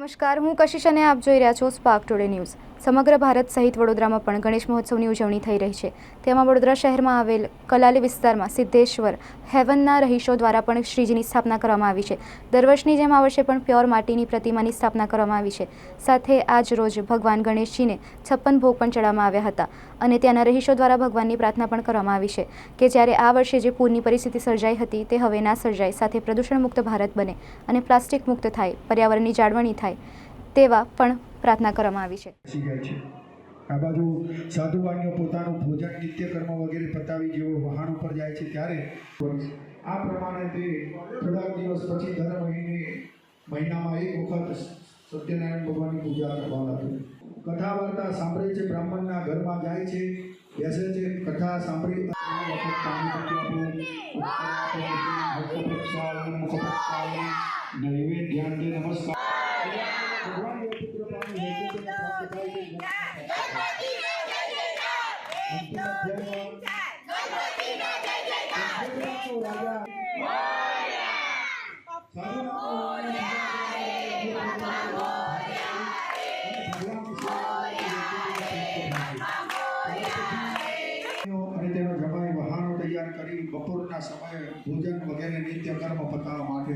નમસ્કાર હું કશિશ અને આપ જોઈ રહ્યા છો સ્પાર્ક ટુડે ન્યૂઝ સમગ્ર ભારત સહિત વડોદરામાં પણ ગણેશ મહોત્સવની ઉજવણી થઈ રહી છે. તેમાં વડોદરા શહેરમાં આવેલ કલાલી વિસ્તારમાં સિદ્ધેશ્વર હેવનના રહીશો દ્વારા પણ શ્રીજીની સ્થાપના કરવામાં આવી છે. દર વર્ષની જેમ આ વર્ષે પણ પ્યોર માટીની પ્રતિમાની સ્થાપના કરવામાં આવી છે. સાથે આજ રોજ ભગવાન ગણેશજીને છપ્પન ભોગ પણ ચડાવવામાં આવ્યા હતા અને ત્યાંના રહીશો દ્વારા ભગવાનની પ્રાર્થના પણ કરવામાં આવી છે કે જ્યારે આ વર્ષે જે પૂરની પરિસ્થિતિ સર્જાઈ હતી તે હવે ના સર્જાય. સાથે પ્રદૂષણ મુક્ત ભારત બને અને પ્લાસ્ટિક મુક્ત થાય, પર્યાવરણની જાળવણી થાય તેવા પણ પ્રાર્થના કરવામાં આવી છે. આ બાજુ સાધુવાનીઓ પોતાનું ભોજન નિત્યકર્મ વગેરે પતાવી જેઓ વહાણ ઉપર જાય છે ત્યારે આ પ્રમાણે તે થોડાક દિવસ પછી દર મહિને મહિનામાં એક વખત સત્યનારાયણ ભગવાનની પૂજા કરવા લાગે કથા વાર્તા સાંભળે છે બ્રાહ્મણના ઘરમાં જાય છે બેસે છે કથા સાંભળી આ વખત પાણી પતી આપો મુખ પ્રક્ષાલન, મુખ પ્રક્ષાલન, નૈવેદ્ય ધ્યાન દે નમસ્કાર. ભગવાન બપોરના સમયે ભોજન વગેરે નિત્ય કર્મ પતાવવા માટે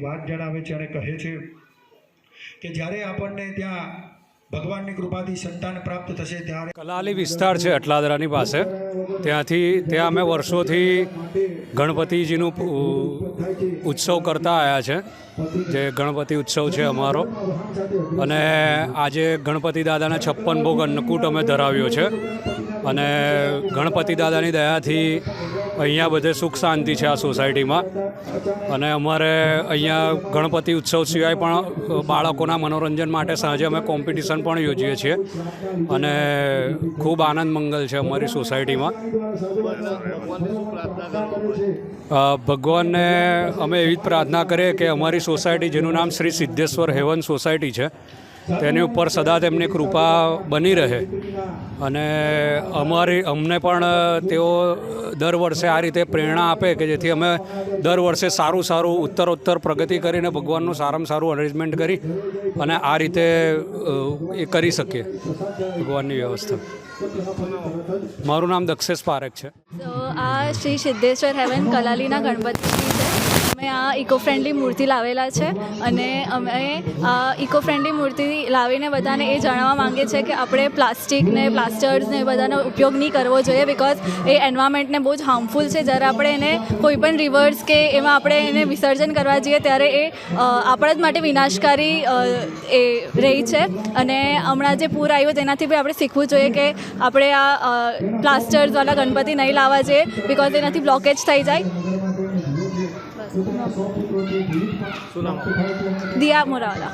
વાત જણાવે છે અને કહે છે કે જ્યારે આપણને ત્યાં ભગવાનની કૃપાથી સંતાન પ્રાપ્ત થશે, ત્યારે કલાલી વિસ્તાર છે અટલાદરાની પાસે. ત્યાંથી ત્યાં અમે વર્ષોથી ગણપતિજીનું ઉત્સવ કરતા આવ્યા છે. જે ગણપતિ ઉત્સવ છે અમારો. અને આજે ગણપતિ દાદાના છપ્પન ભોગ અન્નકૂટ અમે ધરાવ્યો છે. અને ગણપતિ દાદાની દયાથી અહીંયા બધે સુખ શાંતિ છે આ સોસાયટીમાં. અને અમારે અહીંયા ગણપતિ ઉત્સવ સિવાય પણ બાળકોના મનોરંજન માટે સાંજે અમે કોમ્પિટિશન પણ યોજીએ છીએ. અને ખૂબ આનંદ મંગલ છે અમારી સોસાયટીમાં. ભગવાનને અમે એવી જ પ્રાર્થના કરીએ કે અમારી સોસાયટી, જેનું નામ શ્રી સિદ્ધેશ્વર હેવન સોસાયટી છે તેની ઉપર સદા તેમની કૃપા બની રહે. અને અમારી, અમને પણ તેઓ દર વર્ષે આ રીતે પ્રેરણા આપે કે જેથી અમે દર વર્ષે સારું સારું ઉત્તરોત્તર પ્રગતિ કરીને ભગવાનનું સારામાં સારું અરેન્જમેન્ટ કરી અને આ રીતે એ કરી શકીએ ભગવાનની વ્યવસ્થા. મારું નામ દક્ષેશ પારેખ છે. આ શ્રી સિદ્ધેશ્વર હેવન કલાલીના ગણપતિ છે. અમે આ ઇકો ફ્રેન્ડલી મૂર્તિ લાવેલા છે અને અમે આ ઇકો ફ્રેન્ડલી મૂર્તિ લાવીને બધાને એ જણાવવા માંગીએ છીએ કે આપણે પ્લાસ્ટિકને, પ્લાસ્ટર્સને એ બધાનો ઉપયોગ નહીં કરવો જોઈએ બિકોઝ એ એન્વાયરમેન્ટને બહુ જ હાર્મફુલ છે. જ્યારે આપણે એને કોઈ પણ રિવર્સ કે એમાં આપણે એને વિસર્જન કરવા જઈએ ત્યારે એ આપણા જ માટે વિનાશકારી એ રહી છે. અને હમણાં જે પૂર આવ્યું તેનાથી બી આપણે શીખવું જોઈએ કે આપણે આ પ્લાસ્ટર્સવાળા ગણપતિ નહીં લાવવા જોઈએ બિકોઝ એનાથી બ્લોકેજ થઈ જાય. દિયા મોરાવાલા.